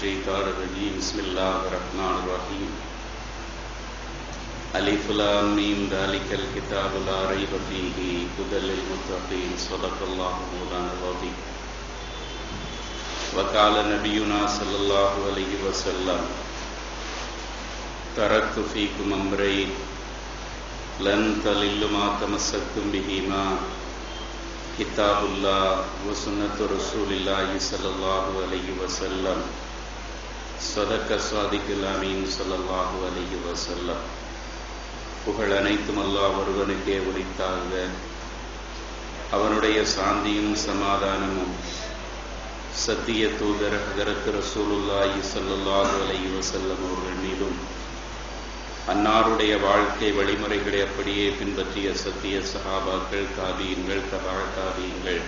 الشیطان الرجیم بسم اللہ الرحمن الرحیم الف لام میم ذالک الکتاب لا ریب فیہ قدل المتقین صدق اللہ مولانا العظیم وقال نبینا صلی اللہ علیہ وسلم ترکت فیکم امرین لن تلل ما تمسکتم بہیما کتاب اللہ وسنت رسول اللہ صلی اللہ علیہ وسلم. சதக்க சாதிக்குல் அமீன் சொல்லல்லாஹு அலஹி வசல்லம் புகழ் அனைத்தும் அல்லாஹ் ஒருவனுக்கே உரித்தாக அவனுடைய சாந்தியும் சமாதானமும் சத்திய தூதர் ஹதரத் ரசூலுல்லாஹி சல்லாஹு அலஹி வசல்லம் அவர்கள் மீதும் அன்னாருடைய வாழ்க்கை வழிமுறைகளை அப்படியே பின்பற்றிய சத்திய சகாபாக்கள் காவியங்கள் தபா காவியங்கள்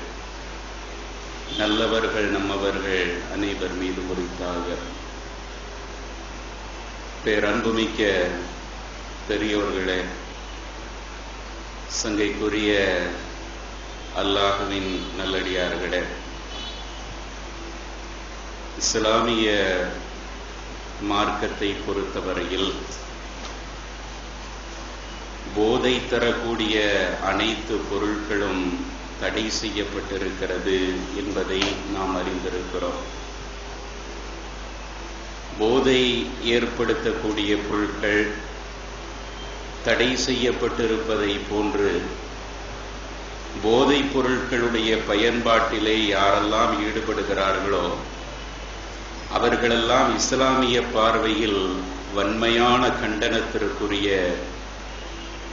நல்லவர்கள் நம்மவர்கள் அனைவர் மீது குறித்தாக பேரன்புமிக்க பெரியோர்களே சங்கைக்குரிய அல்லாஹுவின் நல்லடியார்களே இஸ்லாமிய மார்க்கத்தை பொறுத்தவரையில் போதை தரக்கூடிய அனைத்து பொருட்களும் தடை செய்யப்பட்டிருக்கிறது என்பதை நாம் அறிந்திருக்கிறோம். போதை ஏற்படுத்தக்கூடிய பொருட்கள் தடை செய்யப்பட்டிருப்பதை போன்று போதைப் பொருட்களுடைய பயன்பாட்டிலே யாரெல்லாம் ஈடுபடுகிறார்களோ அவர்களெல்லாம் இஸ்லாமிய பார்வையில் வன்மையான கண்டனத்திற்குரிய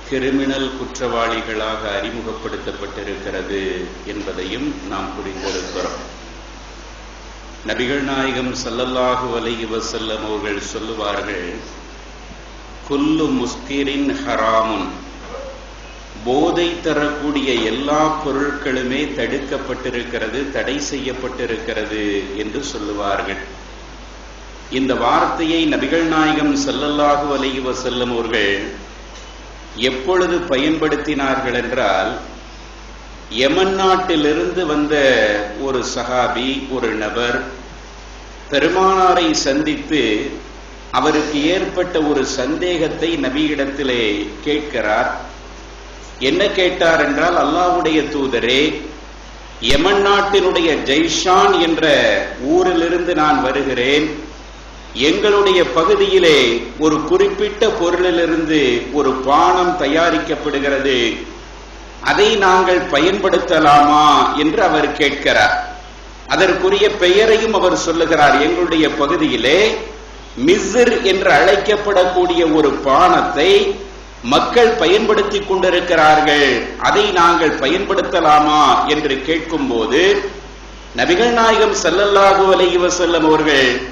கிரிமினல் குற்றவாளிகளாக அறிமுகப்படுத்தப்பட்டிருக்கிறது என்பதையும் நாம் புரிந்திருக்கிறோம். நபிகள் நாயகம் சல்லல்லாஹு அலைஹி வசல்லம் அவர்கள் சொல்லுவார்கள் குல்லு முஸ்கிரின் ஹராமுன். போதை தரக்கூடிய எல்லா பொருட்களுமே தடுக்கப்பட்டிருக்கிறது தடை செய்யப்பட்டிருக்கிறது என்று சொல்லுவார்கள். இந்த வார்த்தையை நபிகள் நாயகம் செல்லல்லாஹு அலைஹி வசல்லம் அவர்கள் எப்பொழுது பயன்படுத்தினார்கள் என்றால் யமன் நாட்டிலிருந்து வந்த ஒரு சஹாபி ஒரு நபர் பெருமானாரை சந்தித்து அவருக்கு ஏற்பட்ட ஒரு சந்தேகத்தை நபியிடத்திலே கேட்கிறார். என்ன கேட்டார் என்றால் அல்லாவுடைய தூதரே யமன் நாட்டினுடைய ஜெய்ஷான் என்ற ஊரிலிருந்து நான் வருகிறேன். எங்களுடைய பகுதியிலே ஒரு குறிப்பிட்ட பொருளிலிருந்து ஒரு பானம் தயாரிக்கப்படுகிறது. அதை நாங்கள் பயன்படுத்தலாமா என்று அவர் கேட்கிறார். அதற்குரிய பெயரையும் அவர் சொல்லுகிறார். எங்களுடைய பகுதியிலே மிஸ்ர் என்று அழைக்கப்படக்கூடிய ஒரு பானத்தை மக்கள் பயன்படுத்திக் கொண்டிருக்கிறார்கள். அதை நாங்கள் பயன்படுத்தலாமா என்று கேட்கும் போது நபிகள் நாயகம் செல்லல்லாகு அலைஹி செல்லும் அவர்கள்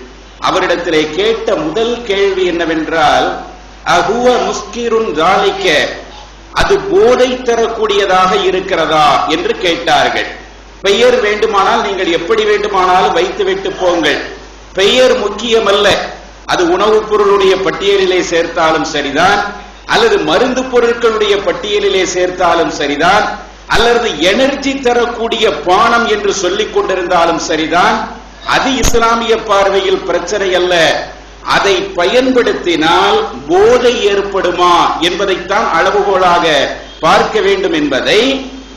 அவரிடத்திலே கேட்ட முதல் கேள்வி என்னவென்றால் அகுவ முஸ்கிருன் ஜாலிக்க அது போதை தரக்கூடியதாக இருக்கிறதா என்று கேட்டார்கள். பெயர் வேண்டுமானால் நீங்கள் எப்படி வேண்டுமானாலும் வைத்துவிட்டு போங்கள். பெயர் முக்கியமல்ல. அது உணவுப் பொருளுடைய பட்டியலிலே சேர்த்தாலும் சரிதான் அல்லது மருந்து பொருட்களுடைய பட்டியலிலே சேர்த்தாலும் சரிதான் அல்லது எனர்ஜி தரக்கூடிய பானம் என்று சொல்லிக் கொண்டிருந்தாலும் சரிதான். அது இஸ்லாமிய பார்வையில் பிரச்சனை அல்ல. அதை பயன்படுத்தினால் போதை ஏற்படுமா என்பதைத்தான் அளவுகோலாக பார்க்க வேண்டும் என்பதை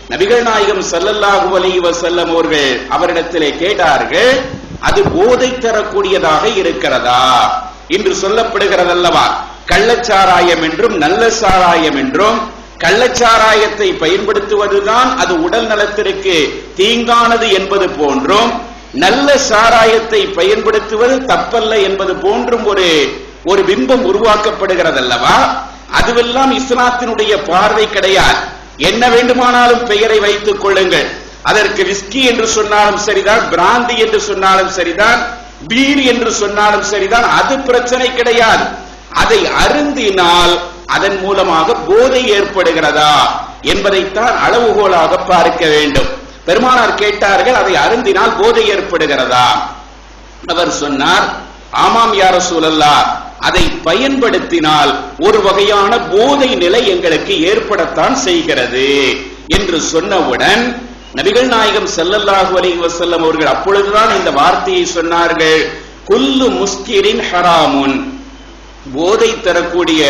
நபிகள் நாயகம் சல்லல்லாஹு அலைஹி செல்லம் அவர்கள் அவரிடத்திலே கேட்டார்கள். அது போதை தரக்கூடியதாக இருக்கிறதா என்று சொல்லப்படுகிறதல்லவா? கள்ளச்சாராயம் என்றும் நல்ல சாராயம் என்றும் கள்ளச்சாராயத்தை பயன்படுத்துவதுதான் அது உடல் நலத்திற்கு தீங்கானது என்பது போன்றும் நல்ல சாராயத்தை பயன்படுத்துவது தப்பல்ல என்பது போன்றும் ஒரு ஒரு பிம்பம் உருவாக்கப்படுகிறதல்லவா? அதுவெல்லாம் இஸ்லாத்தினுடைய பார்வை கிடையாது. என்ன வேண்டுமானாலும் பெயரை வைத்துக் கொள்ளுங்கள். அதற்கு விஸ்கி என்று சொன்னாலும் சரிதான் பிராந்தி என்று சொன்னாலும் சரிதான் பீர் என்று சொன்னாலும் சரிதான் அது பிரச்சனை கிடையாது. அதை அருந்தினால் அதன் மூலமாக போதை ஏற்படுகிறதா என்பதைத்தான் அளவுகோலாக பார்க்க வேண்டும். பெருமானார் கேட்டார்கள் அதை அருந்தினால் போதை ஏற்படுகிறதா? அவர் சொன்னார் ஆமாம் யார சூழல்லா அதை பயன்படுத்தினால் ஒரு வகையான போதை நிலை எங்களுக்கு ஏற்படத்தான் செய்கிறது. என்று சொன்னவுடன் நபிகள் நாயகம் செல்லல்லாஹு அலி வசல்லம் அவர்கள் அப்பொழுதுதான் இந்த வார்த்தையை சொன்னார்கள் குல்லு முஸ்கிரின் ஹராமுன். போதை தரக்கூடிய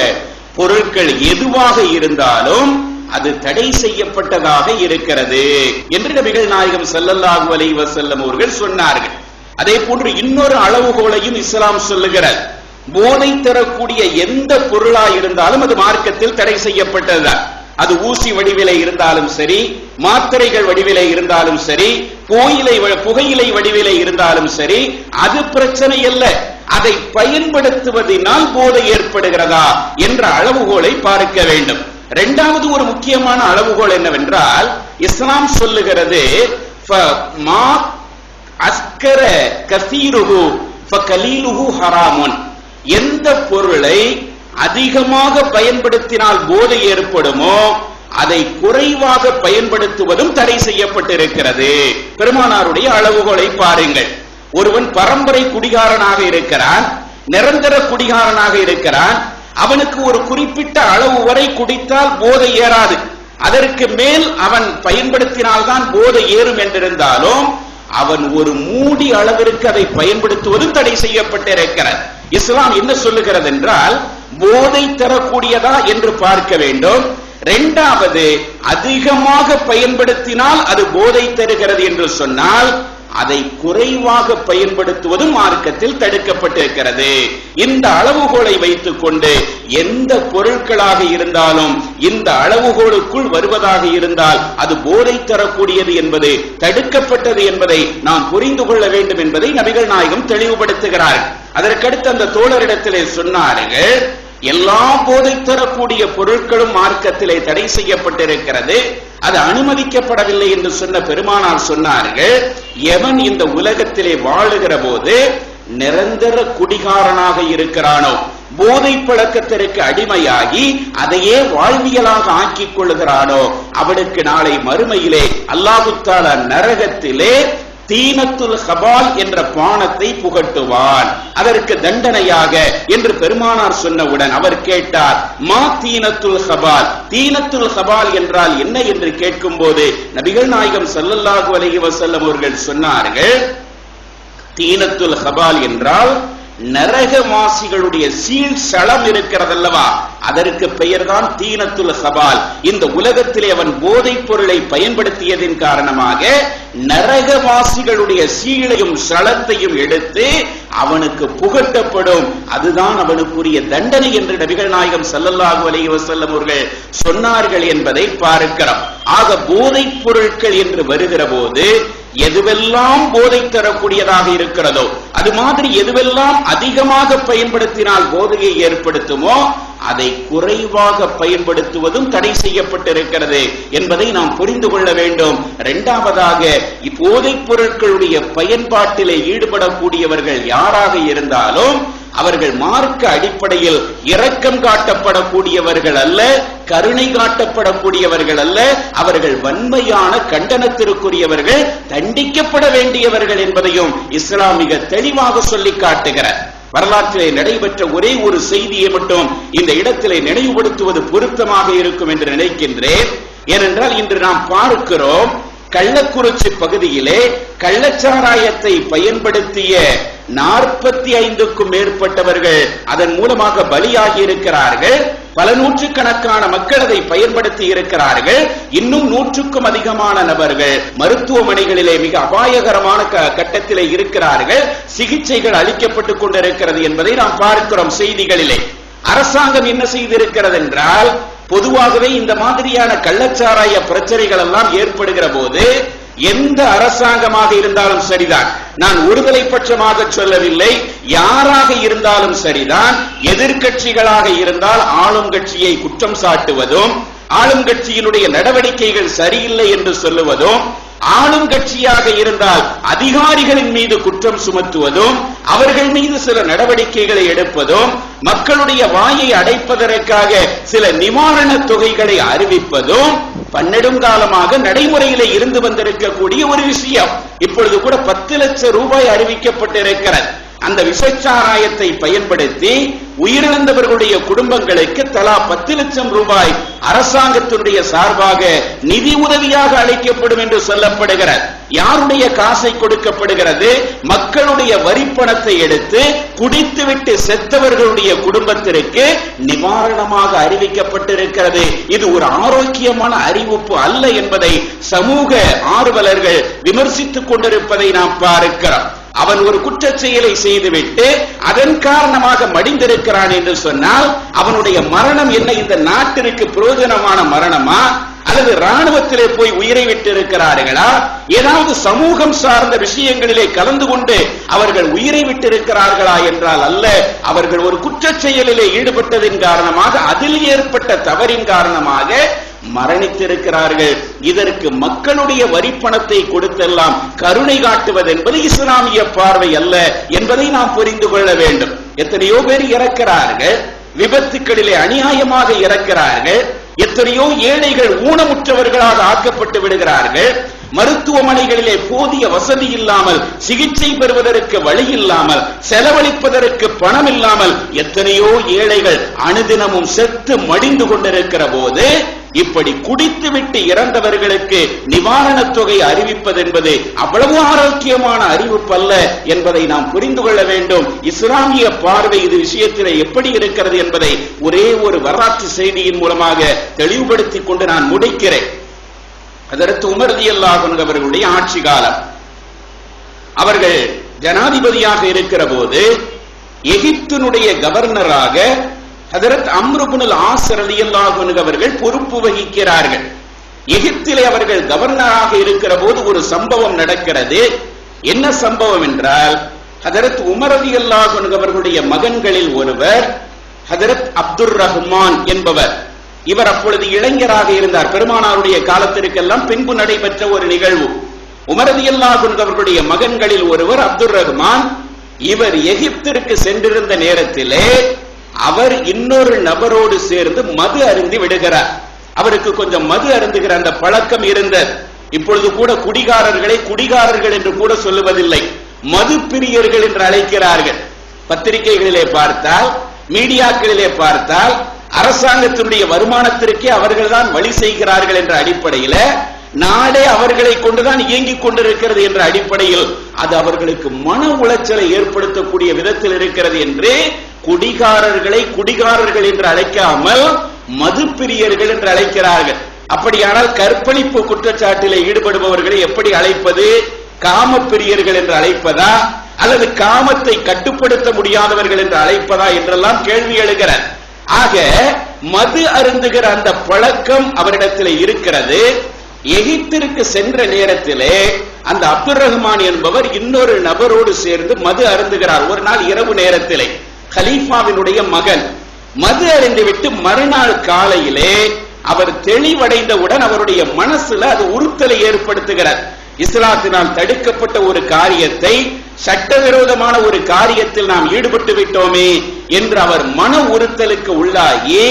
பொருட்கள் எதுவாக இருந்தாலும் அது தடை செய்யப்பட்டதாக இருக்கிறது என்று நபிகள் நாயகம் செல்லல்லாஹு அலை வசல்லம் அவர்கள் சொன்னார்கள். அதே போன்று இன்னொரு அளவுகோலையும் இஸ்லாம் சொல்லுகிறது. போதை தரக்கூடிய எந்த பொருளா இருந்தாலும் அது மார்க்கத்தில் தடை செய்யப்பட்டதுதான். அது ஊசி வடிவிலை இருந்தாலும் சரி மாத்திரைகள் வடிவிலை இருந்தாலும் சரி கோயிலை வ- புகையிலை வடிவிலை இருந்தாலும் சரி அது பிரச்சனை அல்ல. அதை பயன்படுத்துவதனால் போதை ஏற்படுகிறதா என்ற அளவுகோலை பார்க்க வேண்டும். இரண்டாவது ஒரு முக்கியமான அளவுகோல் என்னவென்றால் இஸ்லாம் சொல்லுகிறது அஸ்கர கசீருகு கலீலுகு ஹராமுன். எந்த பொருளை அதிகமாக பயன்படுத்தினால் போதை ஏற்படுமோ அதை குறைவாக பயன்படுத்துவதும் தடை செய்யப்பட்டிருக்கிறது. பெருமானாருடைய அளவுகோலை பாருங்கள். ஒருவன் பரம்பரை குடிகாரனாக இருக்கிறான் நிரந்தர குடிகாரனாக இருக்கிறான் அவனுக்கு ஒரு குறிப்பிட்ட அளவு வரை குடித்தால் போதை ஏறாது. அதற்கு மேல் அவன் பயன்படுத்தினால்தான் போதை ஏறும் என்றிருந்தாலும் அவன் ஒரு மூடி அளவிற்கு அதை பயன்படுத்துவதும் தடை செய்யப்பட்டிருக்கிறது. இஸ்லாம் என்ன சொல்லுகிறது என்றால் போதை தரக்கூடியதா என்று பார்க்க வேண்டும். இரண்டாவது அதிகமாக பயன்படுத்தினால் அது போதை தருகிறது என்று சொன்னால் அதை குறைவாக பயன்படுத்துவதும் மார்க்கத்தில் தடுக்கப்பட்டிருக்கிறது. இந்த அளவுகோலை வைத்துக் கொண்டு எந்த பொருட்களாக இருந்தாலும் இந்த அளவுகோலுக்குள் வருவதாக இருந்தால் அது போதை தரக்கூடியது என்பது தடுக்கப்பட்டது என்பதை நாம் புரிந்து கொள்ள வேண்டும் என்பதை நபிகள் நாயகம் தெளிவுபடுத்துகிறார்கள். அதற்கடுத்து அந்த தோழரிடத்திலே சொன்னார்கள் எல்லா போதை தரக்கூடிய பொருட்களும் மார்க்கத்திலே தடை செய்யப்பட்டிருக்கிறது. அது அனுமதிக்கப்படவில்லை என்று சொன்ன பெருமானார் சொன்னார்கள் எவன் இந்த உலகத்திலே வாழுகிற போது நிரந்தர குடிகாரனாக இருக்கிறானோ போதை பழக்கத்திற்கு அடிமையாகி அதையே வாழ்வியலாக ஆக்கிக் கொள்கிறானோ அவனுக்கு நாளை மறுமையிலே அல்லாஹுத்தால நரகத்திலே தீனத்துல் ஹபால் என்ற பானத்தை புகட்டுவான். அதற்கு தண்டனையாக என்று பெருமானார் சொன்னவுடன் அவர் கேட்டார் மா தீனத்துல் ஹபால்? தீனத்துல் ஹபால் என்றால் என்ன என்று கேட்கும் போது நபிகள் நாயகம் சல்லல்லாஹு அலஹி வசல்லம் அவர்கள் சொன்னார்கள் தீனத்துல் ஹபால் என்றால் நரகவாசிகளுடைய சீல் சளம் இருக்கிறதல்லவா? அதற்கு பெயர்தான் தீனத்துள்ள சவால் இந்த உலகத்திலே அவன் போதைப் பொருளை பயன்படுத்தியதின் காரணமாக நரகவாசிகளுடைய சீலையும் சளத்தையும் எடுத்து அவனுக்கு புகட்டப்படும். அதுதான் அவனுக்குரிய தண்டனை என்று நபிகள் நாயகம் ஸல்லல்லாஹு அலைஹி வஸல்லம் அவர்கள் சொன்னார்கள் என்பதை பார்க்கிறோம். ஆக போதைப் பொருட்கள் என்று வருகிற போது எதுவெல்லாம் போதை தரக்கூடியதாக இருக்கிறதோ அது மாதிரி எதுவெல்லாம் அதிகமாக பயன்படுத்தினால் போதையை ஏற்படுத்துமோ அதை குறைவாக பயன்படுத்துவதும் தடை செய்யப்பட்டிருக்கிறது என்பதை நாம் புரிந்து கொள்ள வேண்டும். இரண்டாவதாக இப்போதைப் பொருட்களுடைய பயன்பாட்டிலே ஈடுபடக்கூடியவர்கள் யாராக இருந்தாலும் அவர்கள் மார்க்க அடிப்படையில் இரக்கம் காட்டப்படக்கூடியவர்கள் அல்ல கருணை காட்டப்படக்கூடியவர்கள் அல்ல அவர்கள் வன்மையான கண்டனத்திற்குரியவர்கள் தண்டிக்கப்பட வேண்டியவர்கள் என்பதையும் இஸ்லாம் மிக தெளிவாக சொல்லி காட்டுகிறார். வரலாற்றிலே நடைபெற்ற ஒரே ஒரு செய்தியை மட்டும் இந்த இடத்திலே நினைவுபடுத்துவது பொருத்தமாக இருக்கும் என்று நினைக்கின்றேன். ஏனென்றால் இன்று நாம் பார்க்கிறோம் கள்ளக்குறிச்சி பகுதியிலே கள்ளச்சாராயத்தை பயன்படுத்திய நாற்பத்தி ஐந்துக்கும் மேற்பட்டவர்கள் அதன் மூலமாக பலியாகி இருக்கிறார்கள். பல நூற்றுக்கணக்கான மக்கள் அதை பயன்படுத்தி இருக்கிறார்கள். இன்னும் நூற்றுக்கும் அதிகமான நபர்கள் மருத்துவமனைகளிலே மிக அபாயகரமான க- கட்டத்திலே இருக்கிறார்கள். சிகிச்சைகள் அளிக்கப்பட்டுக் கொண்டிருக்கிறது என்பதை நாம் பார்க்கிறோம் செய்திகளிலே. அரசாங்கம் என்ன செய்திருக்கிறது என்றால் பொதுவாகவே இந்த மாதிரியான கள்ளச்சாராய பிரச்சனைகள் எல்லாம் ஏற்படுகிற போது எந்த அரசாங்கமாக இருந்தாலும் சரிதான். நான் ஒருதலை பட்சமாக சொல்லவில்லை. யாராக இருந்தாலும் சரிதான். எதிர்கட்சிகளாக இருந்தால் ஆளும் கட்சியை குற்றம் சாட்டுவதும் ஆளும் கட்சியினுடைய நடவடிக்கைகள் சரியில்லை என்று சொல்லுவதும் ஆளும் கட்சியாக இருந்தால் அதிகாரிகளின் மீது குற்றம் சுமத்துவதும் அவர்கள் மீது சில நடவடிக்கைகளை எடுப்பதும் மக்களுடைய வாயை அடைப்பதற்காக சில நிவாரண தொகைகளை அறிவிப்பதும் பன்னெடும் காலமாக நடைமுறையிலே இருந்து வந்திருக்கக்கூடிய ஒரு விஷயம். இப்பொழுது கூட பத்து லட்சம் ரூபாய் அறிவிக்கப்பட்டிருக்கிறது. அந்த விஷச்சாராயத்தை பயன்படுத்தி உயிரிழந்தவர்களுடைய குடும்பங்களுக்கு தலா பத்து லட்சம் ரூபாய் அரசாங்கத்தினுடைய சார்பாக நிதி உதவியாக அளிக்கப்படும் என்று சொல்லப்படுகிறது. யாருடைய காசை கொடுக்கப்படுகிறது? மக்களுடைய வரிப்பணத்தை எடுத்து குடித்துவிட்டு செத்தவர்களுடைய குடும்பத்திற்கு நிவாரணமாக அறிவிக்கப்பட்டிருக்கிறது. இது ஒரு ஆரோக்கியமான அறிவிப்பு அல்ல என்பதை சமூக ஆர்வலர்கள் விமர்சித்துக் கொண்டிருப்பதை நாம் பார்க்கிறோம். அவன் ஒரு குற்ற செயலை செய்துவிட்டு அதன் காரணமாக மடிந்திருக்கிறான் என்று சொன்னால் அவனுடைய மரணம் என்ன? இந்த நாட்டிற்கு பிரயோஜனமான மரணமா? அல்லது ராணுவத்திலே போய் உயிரை விட்டு இருக்கிறார்களா ஏதாவது சமூகம் சார்ந்த விஷயங்களிலே கலந்து கொண்டு அவர்கள் உயிரை விட்டிருக்கிறார்களா என்றால் அல்ல அவர்கள் ஒரு குற்ற செயலிலே ஈடுபட்டதின் காரணமாக அதில் ஏற்பட்ட தவறின் காரணமாக மரணித்திருக்கிறார்கள். இதற்கு மக்களுடைய வரிப்பணத்தை கொடுத்தெல்லாம் கருணை காட்டுவது என்பது இஸ்லாமிய பார்வை அல்ல என்பதை நாம் புரிந்து கொள்ள வேண்டும். எத்தனையோ பேர் இறக்கிறார்கள் விபத்துக்களிலே அநியாயமாக இறக்கிறார்கள் எத்தனையோ ஏழைகள் ஊனமுற்றவர்களாக ஆக்கப்பட்டு விடுகிறார்கள் மருத்துவமனைகளிலே போதிய வசதி இல்லாமல் சிகிச்சை பெறுவதற்கு வழி இல்லாமல் செலவழிப்பதற்கு பணம் இல்லாமல் எத்தனையோ ஏழைகள் அனுதினமும் செத்து மடிந்து கொண்டிருக்கிற போது இப்படி குடித்துவிட்டு இறந்தவர்களுக்கு நிவாரணத் தொகை அறிவிப்பது என்பது அவ்வளவு ஆரோக்கியமான அறிவிப்பு அல்ல என்பதை நாம் புரிந்து கொள்ள வேண்டும். இஸ்லாமிய பார்வை இது விஷயத்திலே எப்படி இருக்கிறது என்பதை ஒரே ஒரு வரலாற்று செய்தியின் மூலமாக தெளிவுபடுத்திக் கொண்டு நான் முடிக்கிறேன். அதற்கு உமர்தி அல்லாஹன் அவர்களுடைய ஆட்சி காலம். அவர்கள் ஜனாதிபதியாக இருக்கிற போது எகிப்தினுடைய கவர்னராக ஹதரத் அம்ருபுனல் ஆசர் அவர்கள் பொறுப்பு வகிக்கிறார்கள். எகிப்திலே அவர்கள் கவர்னராக இருக்கிற போது ஒரு சம்பவம் நடக்கிறது. என்ன சம்பவம் என்றால் ஹதரத் உமர் அவர்களுடைய மகன்களில் ஒருவர் ஹதரத் அப்துர் ரஹ்மான் என்பவர். இவர் அப்பொழுது இளைஞராக இருந்தார். பெருமானாருடைய காலத்திற்கெல்லாம் பின்பு நடைபெற்ற ஒரு நிகழ்வு. உமரதி அவர்களுடைய மகன்களில் ஒருவர் அப்துல் ரஹ்மான். இவர் எகிப்திற்கு சென்றிருந்த நேரத்திலே அவர் இன்னொரு நபரோடு சேர்ந்து மது அருந்தி விடுகிறார். அவருக்கு கொஞ்சம் மது அருந்துகிற அந்த பழக்கம் இருந்தது. இப்பொழுது கூட குடிகாரர்களை குடிகாரர்கள் என்று கூட சொல்லுவதில்லை. மது பிரியர்கள் என்று அழைக்கிறார்கள். பத்திரிகைகளிலே பார்த்தால் மீடியாக்களிலே பார்த்தால் அரசாங்கத்தினுடைய வருமானத்திற்கே அவர்கள்தான் வழி செய்கிறார்கள் என்ற அடிப்படையில நாடே அவர்களை கொண்டுதான் இயங்கிக் கொண்டிருக்கிறது என்ற அடிப்படையில் அது அவர்களுக்கு மன உளைச்சலை ஏற்படுத்தக்கூடிய விதத்தில் இருக்கிறது என்று குடிகாரர்களை குடிகாரர்கள் என்று அழைக்காமல் மது பிரியர்கள் என்று அழைக்கிறார்கள். அப்படியானால் கற்பழிப்பு குற்றச்சாட்டில் ஈடுபடுபவர்களை எப்படி அழைப்பது? காம பிரியர்கள் என்று அழைப்பதா? அல்லது காமத்தை கட்டுப்படுத்த முடியாதவர்கள் என்று அழைப்பதா என்றெல்லாம் கேள்வி எழுகிறார். ஆக மது அருந்துகிற அந்த பழக்கம் அவரிடத்தில் இருக்கிறது. எகிப்திற்கு சென்ற நேரத்திலே அந்த அப்துல் ரஹ்மான் என்பவர் இன்னொரு நபரோடு சேர்ந்து மது அருந்துகிறார். ஒரு நாள் இரவு நேரத்திலே. கலீஃபாவினுடைய மகன். மது அறிந்துவிட்டு மறுநாள் காலையிலே அவர் தெளிவடைந்தவுடன் அவருடைய மனசுல அது உறுத்தலை ஏற்படுத்துகிறார். இஸ்லாத்தினால் தடுக்கப்பட்ட ஒரு காரியத்தை சட்டவிரோதமான ஒரு காரியத்தில் நாம் ஈடுபட்டு விட்டோமே என்று அவர் மன உறுத்தலுக்கு உள்ளாகி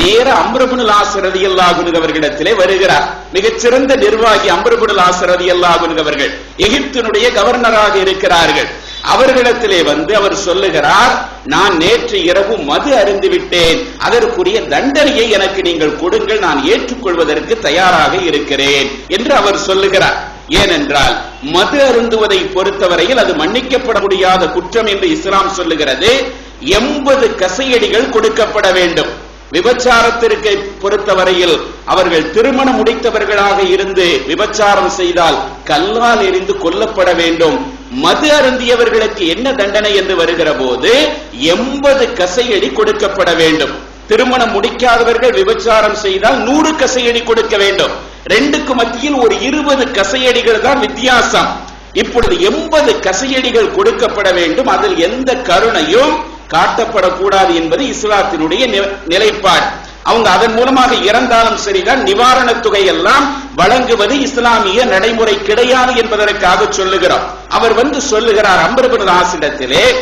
நேர அம்ரபுனுல் ஆசிரதி அல்லாஹுனு அவர்களிடத்திலே வருகிறார். மிகச்சிறந்த நிர்வாகி அம்ரபுனுல் ஆசிரதி அல்லாஹுனு அவர்கள் எகிப்தினுடைய கவர்னராக இருக்கிறார்கள். அவர்களிடத்திலே வந்து அவர் சொல்லுகிறார் நான் நேற்று இரவு மது அருந்து விட்டேன். அதற்குரிய தண்டனையை எனக்கு நீங்கள் கொடுங்கள். நான் ஏற்றுக்கொள்வதற்கு தயாராக இருக்கிறேன். என்று அவர் சொல்லுகிறார். ஏனென்றால் மது அருந்துவதை பொறுத்தவரையில் அது மன்னிக்கப்பட முடியாத குற்றம் என்று இஸ்லாம் சொல்லுகிறது. எண்பது கசையடிகள் கொடுக்கப்பட வேண்டும். விபச்சாரத்திற்கு பொறுத்தவரையில் அவர்கள் திருமணம் முடித்தவர்களாக இருந்து விபச்சாரம் செய்தால் கல்லால் எரிந்து கொல்லப்பட வேண்டும். மது அருந்தியவர்களுக்கு என்ன தண்டனை என்று வருகிற போது எண்பது கசையடி கொடுக்கப்பட வேண்டும். திருமணம் முடிக்காதவர்கள் விபச்சாரம் செய்தால் நூறு கசையடி கொடுக்க வேண்டும். ரெண்டுக்கு மத்தியில் ஒரு இருபது கசையடிகள் தான் வித்தியாசம். இப்பொழுது எண்பது கசையடிகள் கொடுக்கப்பட வேண்டும். அதில் எந்த கருணையும் காட்டப்படக்கூடாது என்பது இஸ்லாத்தினுடைய நிலைப்பாடு. அவங்க அதன் மூலமாக இறந்தாலும் சரிதான் நிவாரணத் தொகை எல்லாம் வழங்குவது இஸ்லாமிய நடைமுறை கிடையாது என்பதற்காக சொல்லுகிறோம். அவர் வந்து சொல்லுகிறார் அம்பரபுர ஆசிடத்திலே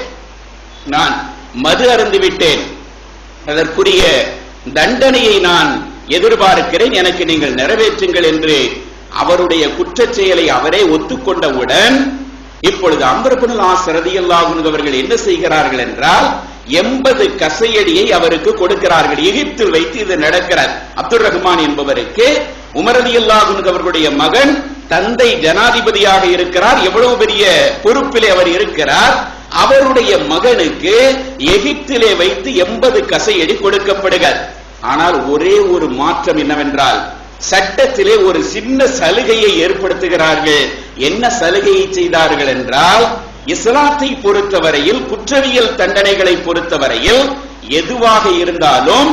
நான் மது அருந்து விட்டேன். அதற்குரிய தண்டனையை நான் எதிர்பார்க்கிறேன் எனக்கு நீங்கள் நிறைவேற்றுங்கள் என்று அவருடைய குற்றச் செயலை அவரே ஒத்துக்கொண்டவுடன் இப்பொழுது அம்பரபுனல் ஆசரதியல்லாகும் அவர்கள் என்ன செய்கிறார்கள் என்றால் எண்பது கசையடியை அவருக்கு கொடுக்கிறார்கள். எகிப்தில் வைத்து இது நடக்கிறார் அப்துல் ரஹ்மான் என்பவருக்கு உமரதி அவர்களுடைய மகன் தந்தை ஜனாதிபதியாக இருக்கிறார். எவ்வளவு பெரிய பொறுப்பிலே அவர் இருக்கிறார். அவருடைய மகனுக்கு எகிப்திலே வைத்து எண்பது கசையடி கொடுக்கப்படுகிறது. ஆனால் ஒரே ஒரு மாற்றம் என்னவென்றால் சட்டத்திலே ஒரு சின்ன சலுகையை ஏற்படுத்துகிறார்கள். என்ன சலுகையை செய்தார்கள் என்றால் இஸ்லாத்தை பொறுத்தவரையில் குற்றவியல் தண்டனைகளை பொறுத்தவரையில் எதுவாக இருந்தாலும்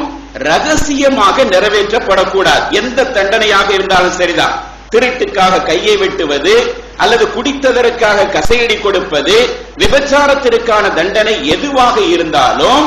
ரகசியமாக நிறைவேற்றப்படக்கூடாது. எந்த தண்டனையாக இருந்தாலும் சரிதான். திருட்டுக்காக கையை வெட்டுவது அல்லது குடித்ததற்காக கசையடி கொடுப்பது விபச்சாரத்திற்கான தண்டனை எதுவாக இருந்தாலும்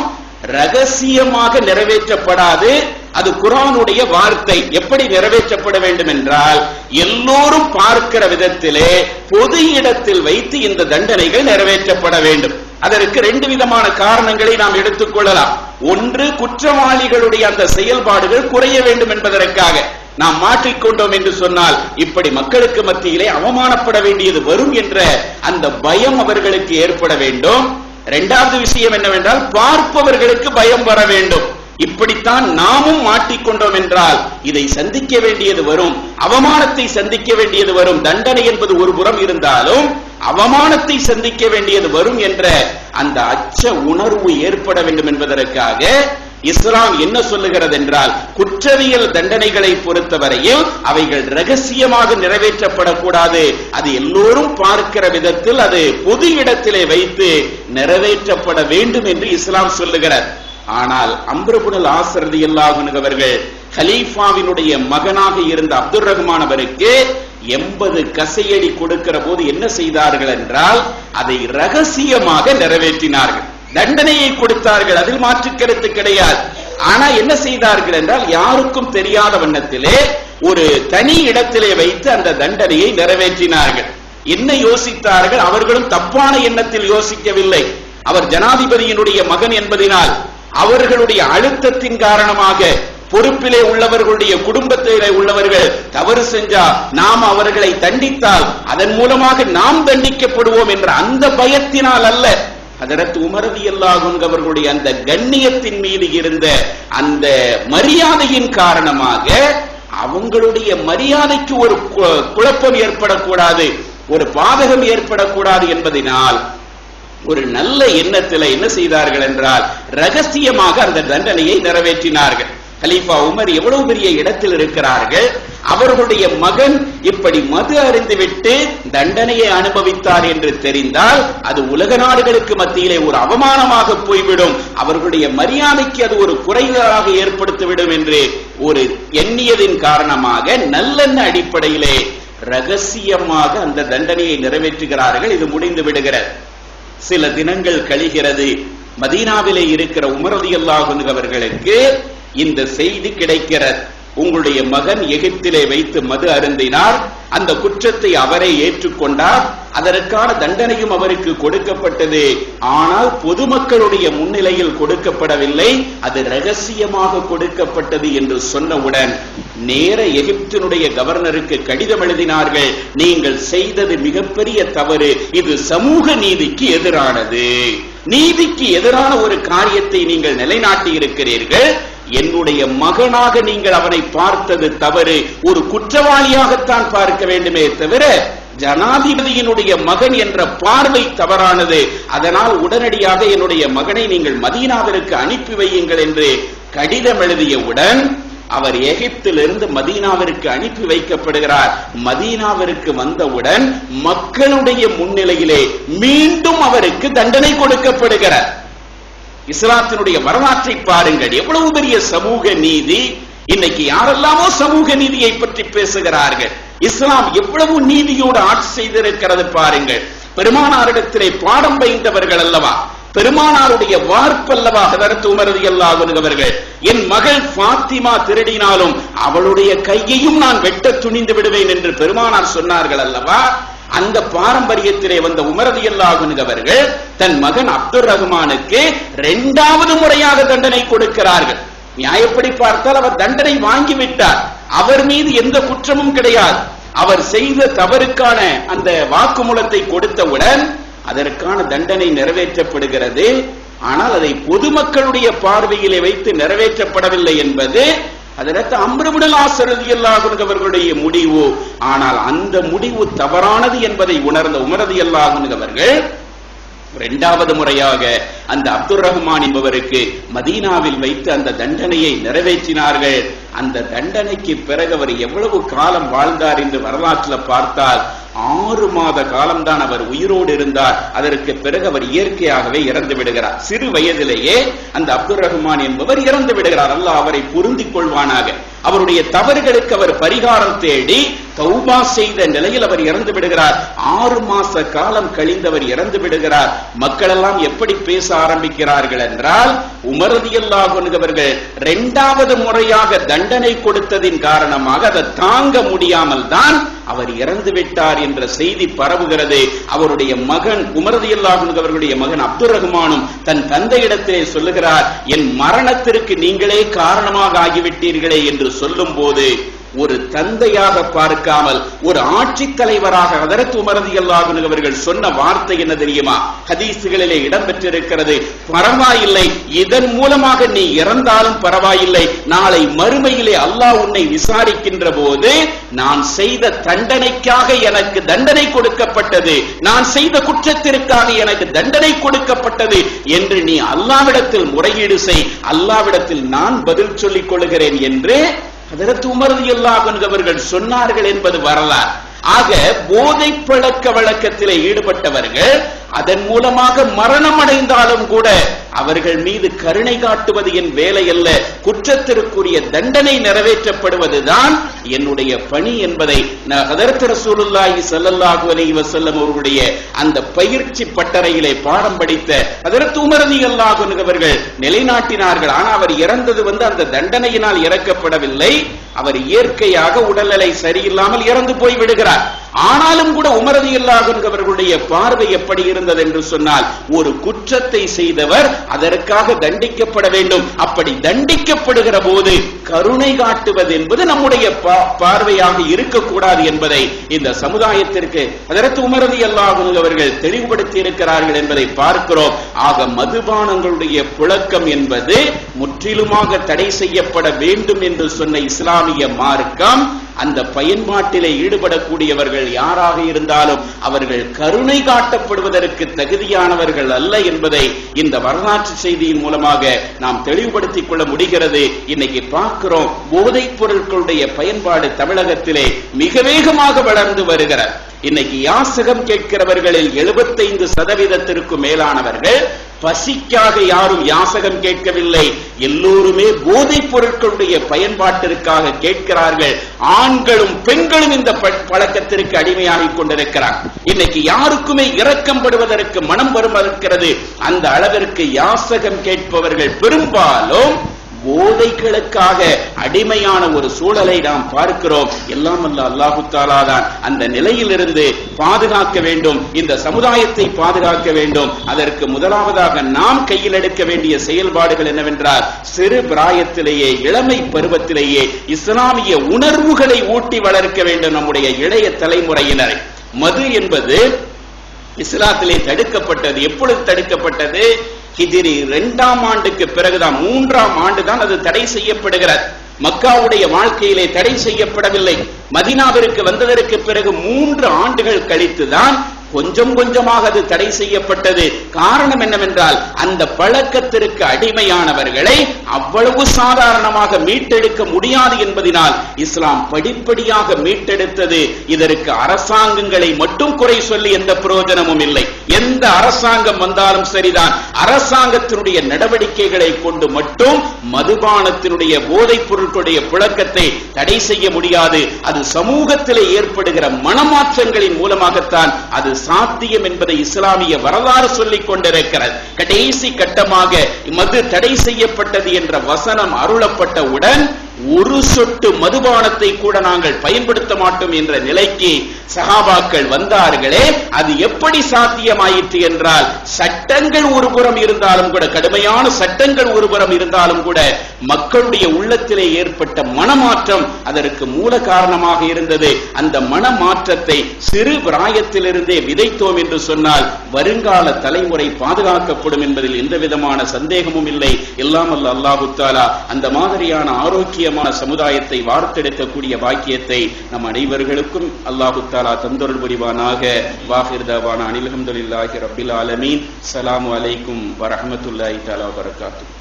ரகசியமாக நிறைவேற்றப்படாது. அது குரானுடைய வார்த்தை. எப்படி நிறைவேற்றப்பட வேண்டும் என்றால் எல்லோரும் பார்க்கிற விதத்திலே பொது இடத்தில் வைத்து இந்த தண்டனைகள் நிறைவேற்றப்பட வேண்டும். அதற்கு ரெண்டு விதமான காரணங்களை நாம் எடுத்துக்கொள்ளலாம் ஒன்று குற்றவாளிகளுடைய அந்த செயல்பாடுகள் குறைய வேண்டும் என்பதற்காக. நாம் மாற்றிக்கொண்டோம் என்று சொன்னால் இப்படி மக்களுக்கு மத்தியிலே அவமானப்பட வேண்டியது வரும் என்ற அந்த பயம் அவர்களுக்கு ஏற்பட வேண்டும். இரண்டாவது விஷயம் என்னவென்றால் பார்ப்பவர்களுக்கு பயம் வர வேண்டும். இப்படித்தான் நாமும் மாட்டிக்கொண்டோம் என்றால் இதை சந்திக்க வேண்டியது வரும் அவமானத்தை சந்திக்க வேண்டியது வரும் தண்டனை என்பது ஒரு புறம் இருந்தாலும் அவமானத்தை சந்திக்க வேண்டியது வரும் என்ற அந்த அச்ச உணர்வு ஏற்பட வேண்டும் என்பதற்காக இஸ்லாம் என்ன சொல்லுகிறது என்றால் குற்றவியல் தண்டனைகளை பொறுத்தவரையில் அவைகள் ரகசியமாக நிறைவேற்றப்படக்கூடாது. அது எல்லோரும் பார்க்கிற விதத்தில் அது பொது இடத்திலே வைத்து நிறைவேற்றப்பட வேண்டும் என்று இஸ்லாம் சொல்லுகிறார் ஆனால் அம்ருபுனல் ஆசரதி அவர்கள் ஹலீஃபாவினுடைய மகனாக இருந்த அப்துல் ரஹ்மான் அவருக்கு எண்பது கசையடி கொடுக்கிற போது என்ன செய்தார்கள் என்றால் அதை ரகசியமாக நிறைவேற்றினார்கள். தண்டனையை கொடுத்தார்கள் அதில் மாற்று கருத்து கிடையாது. ஆனா என்ன செய்தார்கள் என்றால் யாருக்கும் தெரியாத வண்ணத்திலே ஒரு தனி இடத்திலே வைத்து அந்த தண்டனையை நிறைவேற்றினார்கள். என்ன யோசித்தார்கள்? அவர்களும் தப்பான எண்ணத்தில் யோசிக்கவில்லை. அவர் ஜனாதிபதியினுடைய மகன் என்பதினால் அவர்களுடைய அழுத்தத்தின் காரணமாக பொறுப்பிலே உள்ளவர்களுடைய குடும்பத்திலே உள்ளவர்கள் தவறு செஞ்சா நாம் அவர்களை தண்டித்தால் அதன் மூலமாக நாம் தண்டிக்கப்படுவோம் என்ற அந்த பயத்தினால் அல்ல அதற்கு உமரதி அவர்களுடைய அந்த கண்ணியத்தின் மீது இருந்த அந்த மரியாதையின் காரணமாக அவங்களுடைய மரியாதைக்கு ஒரு கு- குழப்பம் ஏற்படக்கூடாது ஒரு பாதகம் ஏற்படக்கூடாது என்பதனால் ஒரு நல்ல எண்ணத்துல என்ன செய்தார்கள் என்றால் ரகசியமாக அந்த தண்டனையை நிறைவேற்றினார்கள். கலீஃபா உமர் எவ்வளவு பெரிய இடத்தில் இருக்கிறார்கள்? அவர்களுடைய மகன் இப்படி மது அறிந்துவிட்டு தண்டனையை அனுபவித்தார் என்று தெரிந்தால் அது உலக நாடுகளுக்கு மத்தியிலே ஒரு அவமானமாக போய்விடும். அவர்களுடைய மரியாதைக்கு அது ஒரு குறைவாக ஏற்படுத்திவிடும் என்று ஒரு எண்ணியதின் காரணமாக நல்லெண்ண அடிப்படையிலே ரகசியமாக அந்த தண்டனையை நிறைவேற்றுகிறார்கள். இது முடிந்து விடுகிறது. சில தினங்கள் கழிகிறது. மதீனாவிலே இருக்கிற உமரதி அவர்களுக்கு இந்த செய்தி கிடைக்கிறது. உங்களுடைய மகன் எகிப்திலே வைத்து மது அருந்தினார். அந்த குற்றத்தை அவரே ஏற்றுக்கொண்டார். அதற்கான தண்டனையும் அவருக்கு கொடுக்கப்பட்டது. ஆனால் பொதுமக்களுடைய முன்னிலையில் கொடுக்கப்படவில்லை. அது ரகசியமாக கொடுக்கப்பட்டது என்று சொன்னவுடன் நேர எகிப்தினுடைய கவர்னருக்கு கடிதம் எழுதினார்கள். நீங்கள் செய்தது மிகப்பெரிய தவறு. இது சமூக நீதிக்கு எதிரானது. நீதிக்கு எதிரான ஒரு காரியத்தை நீங்கள் நிலைநாட்டி இருக்கிறீர்கள் என்னுடைய மகனாக நீங்கள் அவனை பார்த்தது தவறு. ஒரு குற்றவாளியாகத்தான் பார்க்க வேண்டுமே தவிர ஜனாதிபதியினுடைய மகன் என்ற பார்வை தவறானது. அதனால் உடனடியாக என்னுடைய மகனை நீங்கள் மதீனாவிற்கு அனுப்பி வையுங்கள் என்று கடிதம் எழுதியவுடன் அவர் எகிப்திலிருந்து மதீனாவிற்கு அனுப்பி வைக்கப்படுகிறார். மதீனாவிற்கு வந்தவுடன் மக்களுடைய முன்னிலையிலே மீண்டும் அவருக்கு தண்டனை கொடுக்கப்படுகிறார். இஸ்லாத்தினுடைய வரலாற்றை பாருங்கள். எவ்வளவு பெரிய சமூக நீதி? இன்னைக்கு யாரெல்லாமோ சமூக நீதியை பற்றி பேசுகிறார்கள். இஸ்லாம் எவ்வளவு நீதியோடு ஆட்சி செய்திருக்கிறது பாருங்கள். பெருமானாரிடத்திலே பாடம் பயின்றவர்கள் அல்லவா? பெருமானாருடைய வார்ப்பல்லவா ஹதரத் உமரது அவர்கள். என் மகள் பாத்திமா திருடினாலும் அவளுடைய கையையும் நான் வெட்ட துணிந்து விடுவேன் என்று பெருமானார் சொன்னார்கள் அல்லவா? அந்த பாரம்பரியத்திலே வந்த உமரது அவர்கள் தன் மகன் அப்துல் ரஹ்மானுக்கு இரண்டாவது முறையாக தண்டனை கொடுக்கிறார்கள். நியாயப்படி பார்த்தால் அவர் தண்டனை வாங்கிவிட்டார். அவர் மீது எந்த குற்றமும் கிடையாது. அவர் செய்த தவறுக்கான அந்த வாக்குமூலத்தை கொடுத்தவுடன் அதற்கான தண்டனை நிறைவேற்றப்படுகிறது. ஆனால் அதை பொதுமக்களுடைய பார்வையிலே வைத்து நிறைவேற்றப்படவில்லை என்பது அதற்கு அம்ருவிடல் ஆசிரியல்லாகும் அவர்களுடைய முடிவு. ஆனால் அந்த முடிவு தவறானது என்பதை உணர்ந்த உமரது அல்லாகும் அவர்கள் இரண்டாவது முறையாக அந்த அப்துல் ரஹ்மான் என்பவருக்கு மதீனாவில் வைத்து அந்த தண்டனையை நிறைவேற்றினார்கள். அந்த தண்டனைக்கு பிறகு அவர் எவ்வளவு காலம் வாழ்ந்தார் என்று வரலாற்றில் பார்த்தால் ஆறு மாத காலம்தான் அவர் உயிரோடு இருந்தார். அதற்கு பிறகு அவர் இயற்கையாகவே இறந்து விடுகிறார். சிறு வயதிலேயே அந்த அப்துல் ரஹ்மான் என்பவர் இறந்து விடுகிறார். அல்லாஹ் அவரை பொருந்திக் கொள்வானாக. அவருடைய தவறுகளுக்கு அவர் பரிகாரம் தேடி தௌபா செய்த நிலையில் அவர் இறந்து விடுகிறார். ஆறு மாச காலம் கழிந்தவர் இறந்து விடுகிறார். மக்கள் எல்லாம் எப்படி பேச ஆரம்பிக்கிறார்கள் என்றால் உமரதியல்லாகுவர்கள் இரண்டாவது முறையாக தண்டனை கொடுத்ததின் காரணமாக அதை தாங்க முடியாமல் தான் அவர் இறந்து விட்டார் என்ற செய்தி பரவுகிறது. அவருடைய மகன் உமரதியல்லாகும் அவர்களுடைய மகன் அப்துல் ரஹ்மானும் தன் தந்தையிடத்திலே சொல்லுகிறார் என் மரணத்திற்கு நீங்களே காரணமாக ஆகிவிட்டீர்களே என்று சொல்லும் போது ஒரு தந்தையாக பார்க்காமல் ஒரு ஆட்சி தலைவராக அதரத்து உமரதி அல்லாஹ் அவர்கள் சொன்ன வார்த்தை என்ன தெரியுமா? ஹதீசுகளிலே இடம்பெற்றிருக்கிறது. பரவாயில்லை. இதன் மூலமாக நீ இறந்தாலும் பரவாயில்லை. நாளை மறுமையிலே அல்லாஹ் உன்னை விசாரிக்கின்ற போது நான் செய்த தண்டனைக்காக எனக்கு தண்டனை கொடுக்கப்பட்டது. நான் செய்த குற்றத்திற்காக எனக்கு தண்டனை கொடுக்கப்பட்டது என்று நீ அல்லாவிடத்தில் முறையீடு செய். அல்லாவிடத்தில் நான் பதில் சொல்லிக் கொள்கிறேன் என்று அதற்கு உமரது அவர்கள் சொன்னார்கள் என்பது வரலாறு. ஆக போதை பழக்க வழக்கத்திலே ஈடுபட்டவர்கள் அதன் மூலமாக மரணம் அடைந்தாலும் கூட அவர்கள் மீது கருணை காட்டுவது என் வேலை அல்ல. குற்றத்திற்குரிய தண்டனை நிறைவேற்றப்படுவதுதான் என்னுடைய பணி என்பதை அதற்கு ரசூலுல்லாஹி ஸல்லல்லாஹு அலைஹி வஸல்லம் அவர்களுடைய அந்த பயிற்சி பட்டறையிலே பாடம் படித்த அதற்கு உமரதி அவர்கள் நிலைநாட்டினார்கள். ஆனால் அவர் இறந்தது வந்து அந்த தண்டனையினால் இறக்கப்படவில்லை. அவர் இயற்கையாக உடல்நிலை சரியில்லாமல் இறந்து போய் விடுகிறார். ஆனாலும் கூட உமரதி இல்லாதவர்களுடைய பார்வை எப்படி இருந்தது என்று சொன்னால் ஒரு குற்றத்தை செய்தவர் அதற்காக தண்டிக்கப்பட வேண்டும். அப்படி தண்டிக்கப்படுகிற போது கருணை காட்டுவது என்பது நம்முடைய பார்வையாக இருக்கக்கூடாது என்பதை இந்த சமுதாயத்திற்கு அதற்கு உமரதி அல்லாஹும் அவர்கள் தெளிவுபடுத்தி இருக்கிறார்கள் என்பதை பார்க்கிறோம். ஆக மதுபானங்களுடைய புழக்கம் என்பது முற்றிலுமாக தடை செய்யப்பட வேண்டும் என்று சொன்ன இஸ்லாமிய மார்க்கம் அந்த பயன்பாட்டிலே ஈடுபடக்கூடியவர்கள் யாராக இருந்தாலும் அவர்கள் கருணை காட்டப்படுவதற்கு தகுதியானவர்கள் அல்ல என்பதை இந்த வரலாற்று செய்தியின் மூலமாக நாம் தெளிவுபடுத்திக் கொள்ள முடிகிறது. இன்னைக்கு பார்க்கிறோம் போதைப் பொருட்களுடைய பயன்பாடு தமிழகத்திலே மிக வேகமாக வளர்ந்து வருகிறது. இன்னைக்கு யாசகம் கேட்கிறவர்களில் எழுபத்தைந்து சதவீதத்திற்கு மேலானவர்கள் பசிக்காக யாரும் யாசகம் கேட்கவில்லை. எல்லோருமே போதைப் பொருட்களுடைய பயன்பாட்டிற்காக கேட்கிறார்கள். ஆண்களும் பெண்களும் இந்த பழக்கத்திற்கு அடிமையாகிக் கொண்டிருக்கிறார். இன்னைக்கு யாருக்குமே இரக்கம் படுவதற்கு மனம் வருவதற்கிறது அந்த அளவிற்கு யாசகம் கேட்பவர்கள் பெரும்பாலும் போதைகளுக்காக அடிமையான ஒரு சூழலை நாம் பார்க்கிறோம். எல்லாம் அல்ல அல்லாஹு தாலாதான் அந்த நிலையிலிருந்து பாதுகாக்க வேண்டும். இந்த சமுதாயத்தை பாதுகாக்க வேண்டும். அதற்கு முதலாவதாக நாம் கையில் எடுக்க வேண்டிய செயல்பாடுகள் என்னவென்றால் சிறு பிராயத்திலேயே இளமை பருவத்திலேயே இஸ்லாமிய உணர்வுகளை ஊட்டி வளர்க்க வேண்டும் நம்முடைய இளைய தலைமுறையினரை. மது என்பது இஸ்லாத்திலே தடுக்கப்பட்டது. எப்பொழுது தடுக்கப்பட்டது? ஹிஜிரி இரண்டாம் ஆண்டுக்கு பிறகுதான் மூன்றாம் ஆண்டு தான் அது தடை செய்யப்படுகிறது. மக்காவுடைய வாழ்க்கையிலே தடை செய்யப்படவில்லை. மதினாவிற்கு வந்ததற்கு பிறகு மூன்று ஆண்டுகள் கழித்துதான் கொஞ்சம் கொஞ்சமாக அது தடை செய்யப்பட்டது. காரணம் என்னவென்றால் அந்த பழக்கத்திற்கு அடிமையானவர்களை அவ்வளவு சாதாரணமாக மீட்டெடுக்க முடியாது என்பதனால் இஸ்லாம் படிப்படியாக மீட்டெடுத்தது. இதற்கு அரசாங்கங்களை மட்டும் குறை சொல்லி எந்த பிரயோஜனமும் இல்லை. எந்த அரசாங்கம் வந்தாலும் சரிதான். அரசாங்கத்தினுடைய நடவடிக்கைகளை கொண்டு மட்டும் மதுபானத்தினுடைய போதைப் பொருட்களுடைய புழக்கத்தை தடை செய்ய முடியாது. அது சமூகத்திலே ஏற்படுகிற மனமாற்றங்களின் மூலமாகத்தான் அது சாத்தியம் என்பதை இஸ்லாமிய வரலாறு சொல்லிக் கொண்டிருக்கிறது. கடைசி கட்டமாக மது தடை செய்யப்பட்டது என்ற வசனம் அருளப்பட்டவுடன் ஒரு சொட்டு மதுபானத்தை கூட நாங்கள் பயன்படுத்த மாட்டோம் என்ற நிலைக்கு சகாபாக்கள் வந்தார்களே அது எப்படி சாத்தியமாயிற்று என்றால் சட்டங்கள் ஒருபுறம் இருந்தாலும் கூட கடுமையான சட்டங்கள் ஒருபுறம் இருந்தாலும் கூட மக்களுடைய உள்ளத்திலே ஏற்பட்ட மனமாற்றம் அதற்கு மூல காரணமாக இருந்தது. அந்த மனமாற்றத்தை சிறு பிராயத்திலிருந்தே விதைத்தோம் என்று சொன்னால் வருங்கால தலைமுறை பாதுகாக்கப்படும் என்பதில் எந்த விதமான சந்தேகமும் இல்லை. எல்லாம் அல்ல அல்லாஹு தாலா அந்த மாதிரியான ஆரோக்கியமான சமுதாயத்தை வார்த்தெடுக்கக்கூடிய பாக்கியத்தை நம் அனைவர்களுக்கும் அல்லாஹு தாலா தாலா தந்தொருள் புரிவானாக. வாஹிர் தவான அனில் ரபில் ஆலமீன். சலாம் அலைக்கும் வரஹமத்துல்லாஹி தாலா வரகாத்து